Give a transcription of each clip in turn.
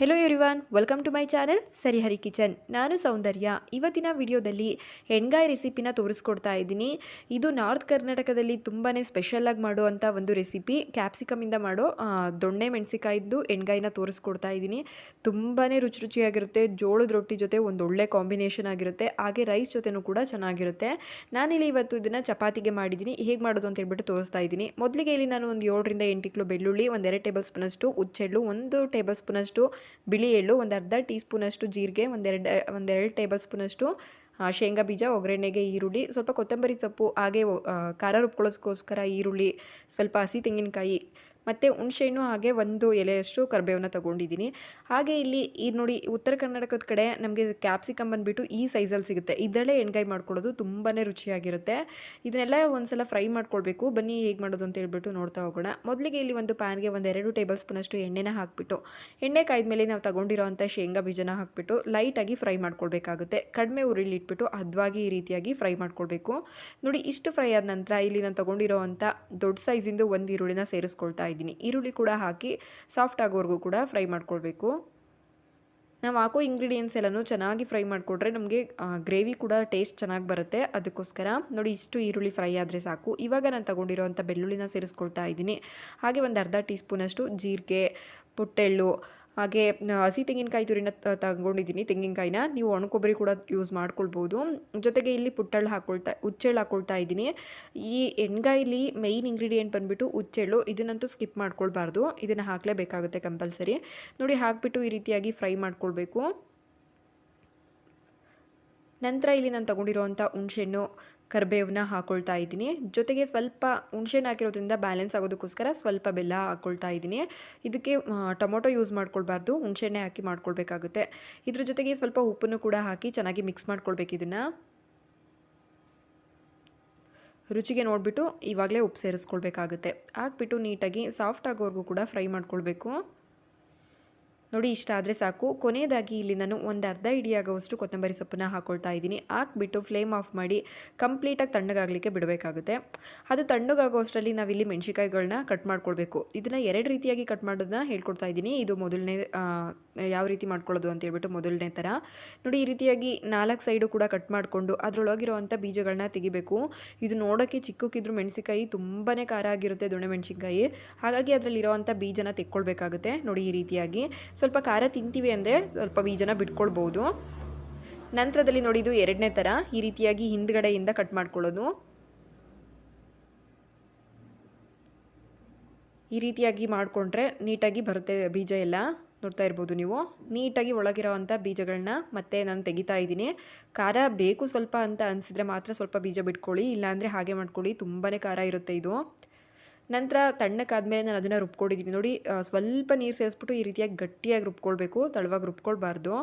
Hello everyone welcome to my channel ಸರಿಹರಿ kitchen ನಾನು ಸೌಂದರ್ಯ. ಇವತ್ತಿನ ವಿಡಿಯೋದಲ್ಲಿ ಹೆಣ್ಗಾಯಿ ರೆಸಿಪಿನ ತೋರಿಸ್ಕೊಡ್ತಾ ಇದ್ದೀನಿ. ಇದು ನಾರ್ತ್ ಕರ್ನಾಟಕದಲ್ಲಿ ತುಂಬಾ ಸ್ಪೆಷಲಾಗಿ ಮಾಡುವಂಥ ಒಂದು ರೆಸಿಪಿ. ಕ್ಯಾಪ್ಸಿಕಮಿಂದ ಮಾಡೋ ದೊಣ್ಣೆ ಮೆಣಸಿಕಾಯಿದ್ದು ಎಣ್ಗಾಯಿನ ತೋರಿಸ್ಕೊಡ್ತಾ ಇದ್ದೀನಿ. ತುಂಬಾ ರುಚಿ ರುಚಿಯಾಗಿರುತ್ತೆ, ಜೋಳದ ರೊಟ್ಟಿ ಜೊತೆ ಒಂದು ಒಳ್ಳೆ ಕಾಂಬಿನೇಷನ್ ಆಗಿರುತ್ತೆ, ಹಾಗೆ ರೈಸ್ ಜೊತೆನೂ ಕೂಡ ಚೆನ್ನಾಗಿರುತ್ತೆ. ನಾನಿಲ್ಲಿ ಇವತ್ತು ಇದನ್ನು ಚಪಾತಿಗೆ ಮಾಡಿದ್ದೀನಿ. ಹೇಗೆ ಮಾಡೋದು ಅಂತ ಹೇಳ್ಬಿಟ್ಟು ತೋರಿಸ್ತಾ ಇದ್ದೀನಿ. ಮೊದಲಿಗೆ ಇಲ್ಲಿ ನಾನು ಒಂದು ಏಳರಿಂದ ಎಂಟು ಕಿಲೋ ಬೆಳ್ಳುಳ್ಳಿ ಒಂದೆರಡು ಟೇಬಲ್ ಸ್ಪೂನಷ್ಟು ಉಚ್ಚೆಳ್ಳು, ಒಂದು ಟೇಬಲ್ ಸ್ಪೂನಷ್ಟು ಬಿಳಿ ಎಳ್ಳು, ಒಂದು ಅರ್ಧ ಟೀ ಸ್ಪೂನಷ್ಟು ಜೀರಿಗೆ ಒಂದೆರಡು ಒಂದೆರಡು ಟೇಬಲ್ ಸ್ಪೂನಷ್ಟು ಶೇಂಗಾ ಬೀಜ, ಒಗ್ಗರಣೆಗೆ ಈರುಳ್ಳಿ, ಸ್ವಲ್ಪ ಕೊತ್ತಂಬರಿ ಸೊಪ್ಪು, ಹಾಗೆ ಖಾರ ರುಬ್ಕೊಳ್ಳೋಸ್ಕೋಸ್ಕರ ಈರುಳ್ಳಿ, ಸ್ವಲ್ಪ ಹಸಿ ತೆಂಗಿನಕಾಯಿ ಮತ್ತು ಹುಣಸೆಹಣ್ಣು ಹಾಗೆ ಒಂದು ಎಲೆಯಷ್ಟು ಕರಿಬೇವನ್ನ ತೊಗೊಂಡಿದ್ದೀನಿ. ಹಾಗೆ ಇಲ್ಲಿ ಈ ನೋಡಿ ಉತ್ತರ ಕರ್ನಾಟಕದ ಕಡೆ ನಮಗೆ ಕ್ಯಾಪ್ಸಿಕಮ್ ಬಂದುಬಿಟ್ಟು ಈ ಸೈಜಲ್ಲಿ ಸಿಗುತ್ತೆ. ಇದರಲ್ಲೇ ಎಣ್ಗಾಯಿ ಮಾಡ್ಕೊಳ್ಳೋದು ತುಂಬಾ ರುಚಿಯಾಗಿರುತ್ತೆ. ಇದನ್ನೆಲ್ಲ ಒಂದ್ಸಲ ಫ್ರೈ ಮಾಡ್ಕೊಳ್ಬೇಕು. ಬನ್ನಿ ಹೇಗೆ ಮಾಡೋದು ಅಂತ ಹೇಳ್ಬಿಟ್ಟು ನೋಡ್ತಾ ಹೋಗೋಣ. ಮೊದಲಿಗೆ ಇಲ್ಲಿ ಒಂದು ಪ್ಯಾನ್ಗೆ ಒಂದೆರಡು ಟೇಬಲ್ ಸ್ಪೂನಷ್ಟು ಎಣ್ಣೆನ ಹಾಕ್ಬಿಟ್ಟು, ಎಣ್ಣೆ ಕಾಯ್ದ್ಮೇಲೆ ನಾವು ತಗೊಂಡಿರೋವಂಥ ಶೇಂಗಾ ಬೀಜನ ಹಾಕ್ಬಿಟ್ಟು ಲೈಟಾಗಿ ಫ್ರೈ ಮಾಡ್ಕೊಳ್ಬೇಕಾಗುತ್ತೆ. ಕಡಿಮೆ ಉರಿಲಿ ಇಟ್ಬಿಟ್ಟು ಅದ್ವಾಗಿ ಈ ರೀತಿಯಾಗಿ ಫ್ರೈ ಮಾಡ್ಕೊಳ್ಬೇಕು. ನೋಡಿ ಇಷ್ಟು ಫ್ರೈ ಆದ ನಂತರ ಇಲ್ಲಿ ನಾನು ತಗೊಂಡಿರೋವಂಥ ದೊಡ್ಡ ಸೈಜಿಂದು ಒಂದು ಈರುಳ್ಳಿನ ಸೇರಿಸ್ಕೊಳ್ತಾ ಇದ್ದೀನಿ ಈರುಳ್ಳಿ ಕೂಡ ಹಾಕಿ ಸಾಫ್ಟ್ ಆಗೋವರೆಗೂ ಕೂಡ ಫ್ರೈ ಮಾಡ್ಕೊಳ್ಬೇಕು. ನಾವು ಹಾಕೋ ಇಂಗ್ರೀಡಿಯೆಂಟ್ಸ್ ಎಲ್ಲನೂ ಚೆನ್ನಾಗಿ ಫ್ರೈ ಮಾಡಿಕೊಟ್ರೆ ನಮಗೆ ಗ್ರೇವಿ ಕೂಡ ಟೇಸ್ಟ್ ಚೆನ್ನಾಗಿ ಬರುತ್ತೆ. ಅದಕ್ಕೋಸ್ಕರ ನೋಡಿ ಇಷ್ಟು ಈರುಳ್ಳಿ ಫ್ರೈ ಆದರೆ ಸಾಕು. ಇವಾಗ ನಾನು ತೊಗೊಂಡಿರೋವಂಥ ಬೆಳ್ಳುಳ್ಳಿನ ಸೇರಿಸ್ಕೊಳ್ತಾ ಇದ್ದೀನಿ. ಹಾಗೆ ಒಂದು ಅರ್ಧ ಟೀ ಸ್ಪೂನಷ್ಟು ಜೀರಿಗೆ, ಪುಟ್ಟೆಳ್ಳು ಹಾಗೆ ಹಸಿ ತೆಂಗಿನಕಾಯಿ ತುರಿನ ತಗೊಂಡಿದ್ದೀನಿ. ತೆಂಗಿನಕಾಯಿನ ನೀವು ಒಣ ಕೊಬ್ಬರಿ ಕೂಡ ಯೂಸ್ ಮಾಡ್ಕೊಳ್ಬೋದು. ಜೊತೆಗೆ ಇಲ್ಲಿ ಪುಟ್ಟಳ್ಳು ಹಾಕೊಳ್ತಾ ಉಚ್ಚೆಳ್ಳು ಹಾಕೊಳ್ತಾ ಇದ್ದೀನಿ. ಈ ಎಣ್ಗಾಯಿಲಿ ಮೈನ್ ಇಂಗ್ರೀಡಿಯೆಂಟ್ ಬಂದುಬಿಟ್ಟು ಉಚ್ಚೆಳ್ಳು ಇದನ್ನಂತೂ ಸ್ಕಿಪ್ ಮಾಡ್ಕೊಳ್ಬಾರ್ದು. ಇದನ್ನು ಹಾಕಲೇಬೇಕಾಗುತ್ತೆ ಕಂಪಲ್ಸರಿ ನೋಡಿ, ಹಾಕ್ಬಿಟ್ಟು ಈ ರೀತಿಯಾಗಿ ಫ್ರೈ ಮಾಡ್ಕೊಳ್ಬೇಕು. ನಂತರ ಇಲ್ಲಿ ನಾನು ತೊಗೊಂಡಿರೋವಂಥ ಹುಣ್ಸೆಹಣ್ಣು ಕರಿಬೇವನ್ನ ಹಾಕೊಳ್ತಾ ಇದ್ದೀನಿ. ಜೊತೆಗೆ ಸ್ವಲ್ಪ ಹುಣ್ಸೆಹಣ್ಣು ಹಾಕಿರೋದ್ರಿಂದ ಬ್ಯಾಲೆನ್ಸ್ ಆಗೋದಕ್ಕೋಸ್ಕರ ಸ್ವಲ್ಪ ಬೆಲ್ಲ ಹಾಕ್ಕೊಳ್ತಾ ಇದ್ದೀನಿ. ಇದಕ್ಕೆ ಟೊಮೊಟೊ ಯೂಸ್ ಮಾಡ್ಕೊಳ್ಬಾರ್ದು. ಹುಣ್ಸೆಹಣ್ಣೆ ಹಾಕಿ ಮಾಡ್ಕೊಳ್ಬೇಕಾಗುತ್ತೆ. ಇದ್ರ ಜೊತೆಗೆ ಸ್ವಲ್ಪ ಉಪ್ಪನ್ನು ಕೂಡ ಹಾಕಿ ಚೆನ್ನಾಗಿ ಮಿಕ್ಸ್ ಮಾಡ್ಕೊಳ್ಬೇಕು ಇದನ್ನು. ರುಚಿಗೆ ನೋಡಿಬಿಟ್ಟು ಇವಾಗಲೇ ಉಪ್ಪು ಸೇರಿಸ್ಕೊಳ್ಬೇಕಾಗುತ್ತೆ. ಹಾಕ್ಬಿಟ್ಟು ನೀಟಾಗಿ ಸಾಫ್ಟ್ ಆಗೋವರೆಗೂ ಕೂಡ ಫ್ರೈ ಮಾಡ್ಕೊಳ್ಬೇಕು. ನೋಡಿ, ಇಷ್ಟ ಆದರೆ ಸಾಕು. ಕೊನೆಯದಾಗಿ ಇಲ್ಲಿ ನಾನು ಒಂದು ಅರ್ಧ ಇಡಿಯಾಗುವಷ್ಟು ಕೊತ್ತಂಬರಿ ಸೊಪ್ಪನ್ನ ಹಾಕೊಳ್ತಾ ಇದ್ದೀನಿ. ಹಾಕ್ಬಿಟ್ಟು ಫ್ಲೇಮ್ ಆಫ್ ಮಾಡಿ ಕಂಪ್ಲೀಟಾಗಿ ತಣ್ಣಗಾಗಲಿಕ್ಕೆ ಬಿಡಬೇಕಾಗುತ್ತೆ. ಅದು ತಣ್ಣಗಾಗೋಷ್ಟರಲ್ಲಿ ನಾವಿಲ್ಲಿ ಮೆಣಸಿಕಾಯಿಗಳನ್ನ ಕಟ್ ಮಾಡ್ಕೊಳ್ಬೇಕು. ಇದನ್ನು ಎರಡು ರೀತಿಯಾಗಿ ಕಟ್ ಮಾಡೋದನ್ನ ಹೇಳ್ಕೊಡ್ತಾ ಇದ್ದೀನಿ. ಇದು ಮೊದಲನೇ ಯಾವ ರೀತಿ ಮಾಡ್ಕೊಳ್ಳೋದು ಅಂತ ಹೇಳ್ಬಿಟ್ಟು ಮೊದಲನೇ ಥರ. ನೋಡಿ, ಈ ರೀತಿಯಾಗಿ ನಾಲ್ಕು ಸೈಡು ಕೂಡ ಕಟ್ ಮಾಡಿಕೊಂಡು ಅದರೊಳಗಿರುವಂಥ ಬೀಜಗಳನ್ನ ತೆಗಿಬೇಕು. ಇದು ನೋಡೋಕ್ಕೆ ಚಿಕ್ಕಕ್ಕಿದ್ರು ಮೆಣಸಿಕಾಯಿ ತುಂಬಾ ಖಾರ ಆಗಿರುತ್ತೆ ದೊಣೆ ಮೆಣಸಿನ್ಕಾಯಿ. ಹಾಗಾಗಿ ಅದರಲ್ಲಿರೋವಂಥ ಬೀಜನ ತೆಕ್ಕೊಳ್ಬೇಕಾಗುತ್ತೆ. ನೋಡಿ, ಈ ರೀತಿಯಾಗಿ. ಸ್ವಲ್ಪ ಖಾರ ತಿಂತೀವಿ ಅಂದರೆ ಸ್ವಲ್ಪ ಬೀಜನ ಬಿಟ್ಕೊಳ್ಬೋದು. ನಂತರದಲ್ಲಿ ನೋಡಿ, ಇದು ಎರಡನೇ ಥರ. ಈ ರೀತಿಯಾಗಿ ಹಿಂದ್ಗಡೆಯಿಂದ ಕಟ್ ಮಾಡ್ಕೊಳ್ಳೋದು. ಈ ರೀತಿಯಾಗಿ ಮಾಡಿಕೊಂಡ್ರೆ ನೀಟಾಗಿ ಬರುತ್ತೆ ಬೀಜ ಎಲ್ಲ. ನೋಡ್ತಾ ಇರ್ಬೋದು ನೀವು. ನೀಟಾಗಿ ಒಳಗಿರೋವಂಥ ಬೀಜಗಳನ್ನ ಮತ್ತೆ ನಾನು ತೆಗಿತಾ ಇದ್ದೀನಿ. ಖಾರ ಬೇಕು ಸ್ವಲ್ಪ ಅಂತ ಅನಿಸಿದ್ರೆ ಮಾತ್ರ ಸ್ವಲ್ಪ ಬೀಜ ಬಿಟ್ಕೊಳ್ಳಿ. ಇಲ್ಲಾಂದರೆ ಹಾಗೆ ಮಾಡ್ಕೊಳ್ಳಿ. ತುಂಬಾ ಖಾರ ಇರುತ್ತೆ ಇದು. ನಂತರ ತಣ್ಣಕ್ಕಾದಮೇಲೆ ನಾನು ಅದನ್ನು ರುಬ್ಕೊಂಡಿದ್ದೀನಿ. ನೋಡಿ ಸ್ವಲ್ಪ ನೀರು ಸೇರಿಸ್ಬಿಟ್ಟು ಈ ರೀತಿಯಾಗಿ ಗಟ್ಟಿಯಾಗಿ ರುಬ್ಕೊಳ್ಬೇಕು. ತಳವಾಗಿ ರುಬ್ಕೊಳ್ಬಾರ್ದು.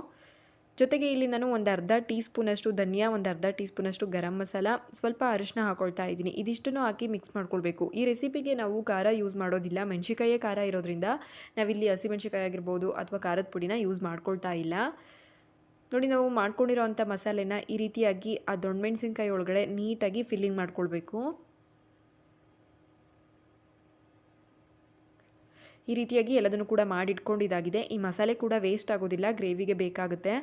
ಜೊತೆಗೆ ಇಲ್ಲಿ ನಾನು ಒಂದು ಅರ್ಧ ಟೀ ಸ್ಪೂನಷ್ಟು ಧನಿಯಾ, ಒಂದು ಅರ್ಧ ಟೀ ಸ್ಪೂನಷ್ಟು ಗರಂ ಮಸಾಲ, ಸ್ವಲ್ಪ ಅರಿಶಿನ ಹಾಕೊಳ್ತಾ ಇದ್ದೀನಿ. ಇದಿಷ್ಟನ್ನು ಹಾಕಿ ಮಿಕ್ಸ್ ಮಾಡ್ಕೊಳ್ಬೇಕು. ಈ ರೆಸಿಪಿಗೆ ನಾವು ಖಾರ ಯೂಸ್ ಮಾಡೋದಿಲ್ಲ. ಮೆಣಸಿಕಾಯೇ ಖಾರ ಇರೋದ್ರಿಂದ ನಾವಿಲ್ಲಿ ಹಸಿಮೆಣಸಿಕಾಯಿ ಆಗಿರ್ಬೋದು ಅಥವಾ ಖಾರದ ಪುಡಿನ ಯೂಸ್ ಮಾಡ್ಕೊಳ್ತಾ ಇಲ್ಲ. ನೋಡಿ, ನಾವು ಮಾಡ್ಕೊಂಡಿರೋ ಅಂಥ ಮಸಾಲೆನ ಈ ರೀತಿಯಾಗಿ ಆ ದೊಣ್ಣಮೆಣಸಿನ್ಕಾಯಿ ಒಳಗಡೆ ನೀಟಾಗಿ ಫಿಲ್ಲಿಂಗ್ ಮಾಡ್ಕೊಳ್ಬೇಕು. ಈ ರೀತಿಯಾಗಿ ಎಲ್ಲದನ್ನು ಕೂಡ ಮಾಡಿಟ್ಕೊಂಡಿದ್ದಾಗಿದೆ ಈ ಮಸಾಲೆ ಕೂಡ ವೇಸ್ಟ್ ಆಗೋದಿಲ್ಲ ಗ್ರೇವಿಗೆ ಬೇಕಾಗುತ್ತೆ.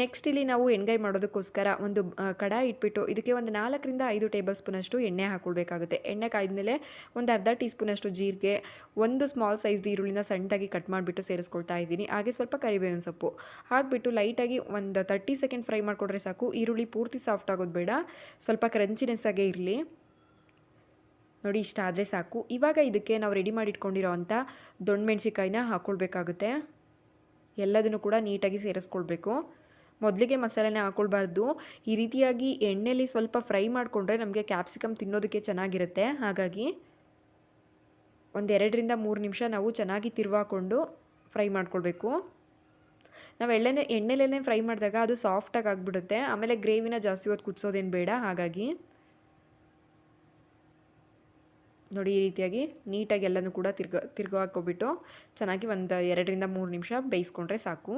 ನೆಕ್ಸ್ಟ್ ಇಲ್ಲಿ ನಾವು ಎಣ್ಗಾಯಿ ಮಾಡೋದಕ್ಕೋಸ್ಕರ ಒಂದು ಕಡಾಯಿ ಇಟ್ಬಿಟ್ಟು ಇದಕ್ಕೆ ಒಂದು ನಾಲ್ಕರಿಂದ ಐದು ಟೇಬಲ್ ಸ್ಪೂನಷ್ಟು ಎಣ್ಣೆ ಹಾಕ್ಕೊಳ್ಬೇಕಾಗುತ್ತೆ ಎಣ್ಣೆ ಕಾಯ್ದ್ಮೇಲೆ ಒಂದು ಅರ್ಧ ಟೀ ಸ್ಪೂನಷ್ಟು ಜೀರಿಗೆ, ಒಂದು ಸ್ಮಾಲ್ ಸೈಜ್ದು ಈರುಳ್ಳಿನ ಸಣ್ಣದಾಗಿ ಕಟ್ ಮಾಡಿಬಿಟ್ಟು ಸೇರಿಸ್ಕೊಳ್ತಾ ಇದ್ದೀನಿ. ಹಾಗೆ ಸ್ವಲ್ಪ ಕರಿಬೇವಿನ ಸೊಪ್ಪು ಹಾಕ್ಬಿಟ್ಟು ಲೈಟಾಗಿ ಒಂದು ತರ್ಟಿ ಸೆಕೆಂಡ್ ಫ್ರೈ ಮಾಡಿಕೊಡ್ರೆ ಸಾಕು. ಈರುಳ್ಳಿ ಪೂರ್ತಿ ಸಾಫ್ಟ್ ಆಗೋದು ಬೇಡ. ಸ್ವಲ್ಪ ಕ್ರಂಚಿನೆಸ್ ಆಗೇ ಇರಲಿ. ನೋಡಿ ಇಷ್ಟ ಆದರೆ ಸಾಕು. ಇವಾಗ ಇದಕ್ಕೆ ನಾವು ರೆಡಿ ಮಾಡಿಟ್ಕೊಂಡಿರೋ ಅಂಥ ದೊಣ್ಣಮೆಣ್ಸಿಕಾಯಿನ ಹಾಕ್ಕೊಳ್ಬೇಕಾಗುತ್ತೆ ಎಲ್ಲದನ್ನು ಕೂಡ ನೀಟಾಗಿ ಸೇರಿಸ್ಕೊಳ್ಬೇಕು. ಮೊದಲಿಗೆ ಮಸಾಲೆನೇ ಹಾಕ್ಕೊಳ್ಬಾರ್ದು ಈ ರೀತಿಯಾಗಿ ಎಣ್ಣೆಯಲ್ಲಿ ಸ್ವಲ್ಪ ಫ್ರೈ ಮಾಡಿಕೊಂಡ್ರೆ ನಮಗೆ ಕ್ಯಾಪ್ಸಿಕಮ್ ತಿನ್ನೋದಕ್ಕೆ ಚೆನ್ನಾಗಿರುತ್ತೆ. ಹಾಗಾಗಿ ಒಂದೆರಡರಿಂದ ಮೂರು ನಿಮಿಷ ನಾವು ಚೆನ್ನಾಗಿ ತಿರುವಾಕೊಂಡು ಫ್ರೈ ಮಾಡ್ಕೊಳ್ಬೇಕು. ನಾವು ಎಳ್ಳೆನೆ ಎಣ್ಣೆಲೇ ಫ್ರೈ ಮಾಡಿದಾಗ ಅದು ಸಾಫ್ಟಾಗಿ ಆಗಿಬಿಡುತ್ತೆ. ಆಮೇಲೆ ಗ್ರೇವಿನ ಜಾಸ್ತಿ ಹೊತ್ತು ಕುದಿಸೋದೇನು ಬೇಡ. ಹಾಗಾಗಿ ನೋಡಿ ಈ ರೀತಿಯಾಗಿ ನೀಟಾಗಿ ಎಲ್ಲನೂ ಕೂಡ ತಿರ್ಗ, ತಿರ್ಗೋ ಹಾಕ್ಕೊಬಿಟ್ಟು ಚೆನ್ನಾಗಿ ಒಂದು ಎರಡರಿಂದ ಮೂರು ನಿಮಿಷ ಬೇಯಿಸ್ಕೊಂಡ್ರೆ ಸಾಕು.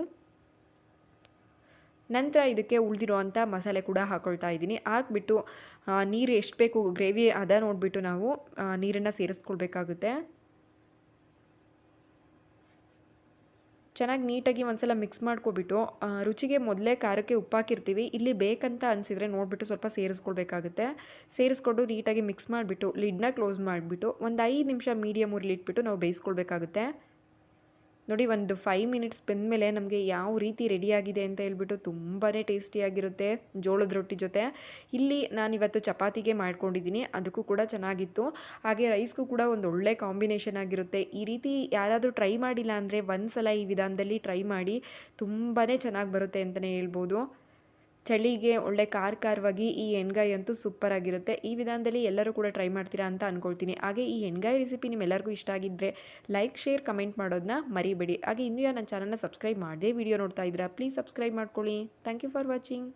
ನಂತರ ಇದಕ್ಕೆ ಉಳಿದಿರುವಂಥ ಮಸಾಲೆ ಕೂಡ ಹಾಕ್ಕೊಳ್ತಾ ಇದ್ದೀನಿ. ಹಾಕ್ಬಿಟ್ಟು ನೀರು ಎಷ್ಟು ಬೇಕು, ಗ್ರೇವಿ ಅದ ನೋಡಿಬಿಟ್ಟು ನಾವು ನೀರನ್ನು ಸೇರಿಸ್ಕೊಳ್ಬೇಕಾಗುತ್ತೆ. ಚೆನ್ನಾಗಿ ನೀಟಾಗಿ ಒಂದ್ಸಲ ಮಿಕ್ಸ್ ಮಾಡ್ಕೊಬಿಟ್ಟು ರುಚಿಗೆ ಮೊದಲೇ ಖಾರಕ್ಕೆ ಉಪ್ಪಾಕಿರ್ತೀವಿ ಇಲ್ಲಿ ಬೇಕಂತ ಅನಿಸಿದರೆ ನೋಡಿಬಿಟ್ಟು ಸ್ವಲ್ಪ ಸೇರಿಸ್ಕೊಳ್ಬೇಕಾಗುತ್ತೆ. ಸೇರಿಸ್ಕೊಂಡು ನೀಟಾಗಿ ಮಿಕ್ಸ್ ಮಾಡಿಬಿಟ್ಟು ಲಿಡ್ನ ಕ್ಲೋಸ್ ಮಾಡಿಬಿಟ್ಟು, ಒಂದು ಐದು ನಿಮಿಷ ಮೀಡಿಯಮ್ ಉರಿಲಿಟ್ಬಿಟ್ಟು ನಾವು ಬೇಯಿಸ್ಕೊಳ್ಬೇಕಾಗುತ್ತೆ. ನೋಡಿ, ಒಂದು ಫೈವ್ ಮಿನಿಟ್ಸ್ ಬಂದಮೇಲೆ ನಮಗೆ ಯಾವ ರೀತಿ ರೆಡಿಯಾಗಿದೆ ಅಂತ ಹೇಳ್ಬಿಟ್ಟು ತುಂಬಾ ಟೇಸ್ಟಿಯಾಗಿರುತ್ತೆ ಜೋಳದ ರೊಟ್ಟಿ ಜೊತೆ. ಇಲ್ಲಿ ನಾನಿವತ್ತು ಚಪಾತಿಗೆ ಮಾಡ್ಕೊಂಡಿದ್ದೀನಿ, ಅದಕ್ಕೂ ಕೂಡ ಚೆನ್ನಾಗಿತ್ತು. ಹಾಗೆ ರೈಸ್ಗೂ ಕೂಡ ಒಂದು ಒಳ್ಳೆ ಕಾಂಬಿನೇಷನ್ ಆಗಿರುತ್ತೆ. ಈ ರೀತಿ ಯಾರಾದರೂ ಟ್ರೈ ಮಾಡಿಲ್ಲ ಅಂದರೆ ಒಂದು ಸಲ ಈ ವಿಧಾನದಲ್ಲಿ ಟ್ರೈ ಮಾಡಿ ತುಂಬಾ ಚೆನ್ನಾಗಿ ಬರುತ್ತೆ ಅಂತಲೇ ಹೇಳ್ಬೋದು. ಚಳಿಗೆ ಒಳ್ಳೆ ಕಾರ್ ಕಾರ್ವಾಗಿ ಈ ಎಣ್ಗಾಯಿ ಅಂತೂ ಸೂಪರ್ ಆಗಿರುತ್ತೆ. ಈ ವಿಧಾನದಲ್ಲಿ ಎಲ್ಲರೂ ಕೂಡ ಟ್ರೈ ಮಾಡ್ತೀರಾ ಅಂತ ಅನ್ಕೊಳ್ತೀನಿ. ಹಾಗೆ ಈ ಎಣ್ಗಾಯಿ ರೆಸಿಪಿ ನಿಮ್ಮೆಲ್ಲರಿಗೂ ಇಷ್ಟ ಆಗಿದ್ದರೆ ಲೈಕ್ ಶೇರ್ ಕಮೆಂಟ್ ಮಾಡೋದನ್ನ ಮರಿಬೇಡಿ. ಹಾಗೆ ಇನ್ನೂ ಯಾರು ನನ್ನ ಚಾನಲ್ನ ಸಬ್ಸ್ಕ್ರೈಬ್ ಮಾಡದೆ ವಿಡಿಯೋ ನೋಡ್ತಾ ಇದ್ದೀರಾ ಪ್ಲೀಸ್ ಸಬ್ಸ್ಕ್ರೈಬ್ ಮಾಡ್ಕೊಳ್ಳಿ. Thank you for watching